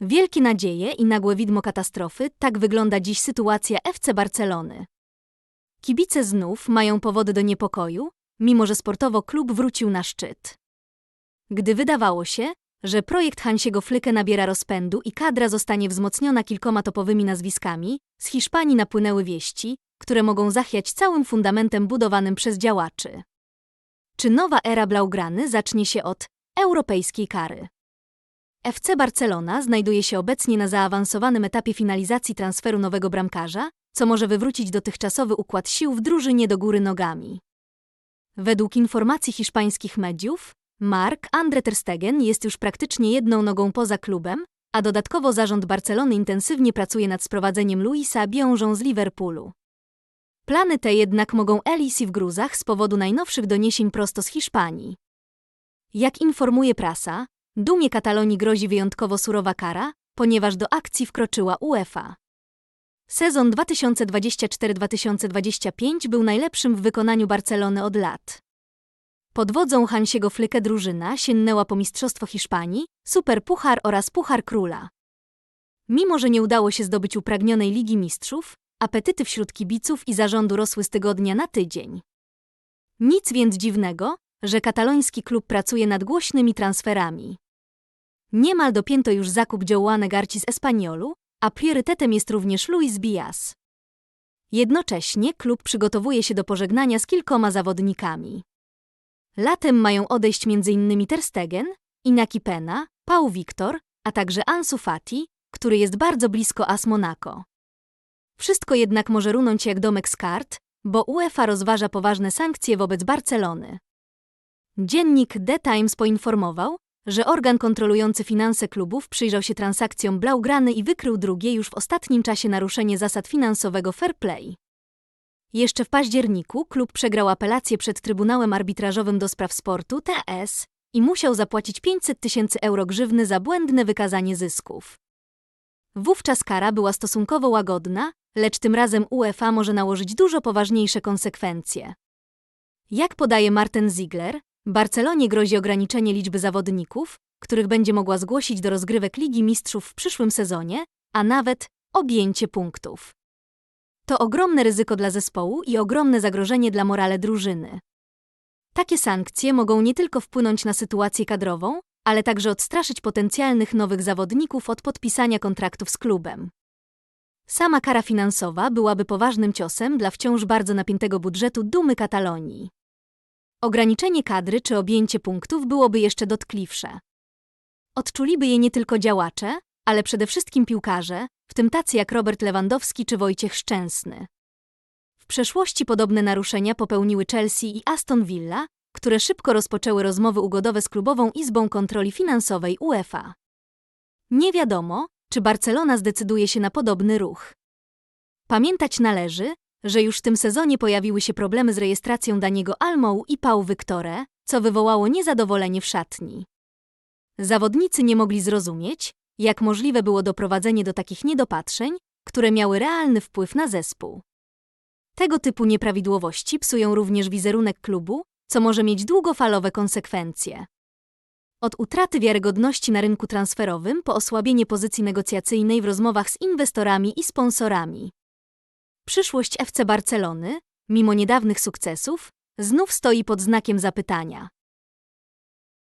Wielkie nadzieje i nagłe widmo katastrofy tak wygląda dziś sytuacja FC Barcelony. Kibice znów mają powody do niepokoju, mimo że sportowo klub wrócił na szczyt. Gdy wydawało się, że projekt Hansiego Flyke nabiera rozpędu i kadra zostanie wzmocniona kilkoma topowymi nazwiskami, z Hiszpanii napłynęły wieści, które mogą zachwiać całym fundamentem budowanym przez działaczy. Czy nowa era Blaugrany zacznie się od europejskiej kary? FC Barcelona znajduje się obecnie na zaawansowanym etapie finalizacji transferu nowego bramkarza, co może wywrócić dotychczasowy układ sił w drużynie do góry nogami. Według informacji hiszpańskich mediów, Mark Andre ter Stegen jest już praktycznie jedną nogą poza klubem, a dodatkowo zarząd Barcelony intensywnie pracuje nad sprowadzeniem Luisa Biążą z Liverpoolu. Plany te jednak mogą elisi w gruzach z powodu najnowszych doniesień prosto z Hiszpanii. Jak informuje prasa, Dumie Katalonii grozi wyjątkowo surowa kara, ponieważ do akcji wkroczyła UEFA. Sezon 2024-2025 był najlepszym w wykonaniu Barcelony od lat. Pod wodzą Hansiego Flyke drużyna sięgnęła po Mistrzostwo Hiszpanii, Superpuchar oraz Puchar Króla. Mimo, że nie udało się zdobyć upragnionej Ligi Mistrzów, apetyty wśród kibiców i zarządu rosły z tygodnia na tydzień. Nic więc dziwnego, że kataloński klub pracuje nad głośnymi transferami. Niemal dopięto już zakup Joane Garci z Espaniolu, a priorytetem jest również Luis Bias. Jednocześnie klub przygotowuje się do pożegnania z kilkoma zawodnikami. Latem mają odejść m.in. Ter Stegen, Inaki Pena, Pau Victor, a także Ansu Fati, który jest bardzo blisko AS Monaco. Wszystko jednak może runąć jak domek z kart, bo UEFA rozważa poważne sankcje wobec Barcelony. Dziennik The Times poinformował, że organ kontrolujący finanse klubów przyjrzał się transakcjom Blaugrany i wykrył drugie już w ostatnim czasie naruszenie zasad finansowego fair play. Jeszcze w październiku klub przegrał apelację przed Trybunałem Arbitrażowym do Spraw Sportu TS i musiał zapłacić 500 tysięcy euro grzywny za błędne wykazanie zysków. Wówczas kara była stosunkowo łagodna, lecz tym razem UEFA może nałożyć dużo poważniejsze konsekwencje. Jak podaje Martin Ziegler, Barcelonie grozi ograniczenie liczby zawodników, których będzie mogła zgłosić do rozgrywek Ligi Mistrzów w przyszłym sezonie, a nawet objęcie punktów. To ogromne ryzyko dla zespołu i ogromne zagrożenie dla morale drużyny. Takie sankcje mogą nie tylko wpłynąć na sytuację kadrową, ale także odstraszyć potencjalnych nowych zawodników od podpisania kontraktów z klubem. Sama kara finansowa byłaby poważnym ciosem dla wciąż bardzo napiętego budżetu dumy Katalonii. Ograniczenie kadry czy objęcie punktów byłoby jeszcze dotkliwsze. Odczuliby je nie tylko działacze, ale przede wszystkim piłkarze, w tym tacy jak Robert Lewandowski czy Wojciech Szczęsny. W przeszłości podobne naruszenia popełniły Chelsea i Aston Villa, które szybko rozpoczęły rozmowy ugodowe z klubową Izbą Kontroli Finansowej UEFA. Nie wiadomo, czy Barcelona zdecyduje się na podobny ruch. Pamiętać należy, że już w tym sezonie pojawiły się problemy z rejestracją Daniego Almou i Pau Victore, co wywołało niezadowolenie w szatni. Zawodnicy nie mogli zrozumieć, jak możliwe było doprowadzenie do takich niedopatrzeń, które miały realny wpływ na zespół. Tego typu nieprawidłowości psują również wizerunek klubu, co może mieć długofalowe konsekwencje. Od utraty wiarygodności na rynku transferowym po osłabienie pozycji negocjacyjnej w rozmowach z inwestorami i sponsorami. Przyszłość FC Barcelony, mimo niedawnych sukcesów, znów stoi pod znakiem zapytania.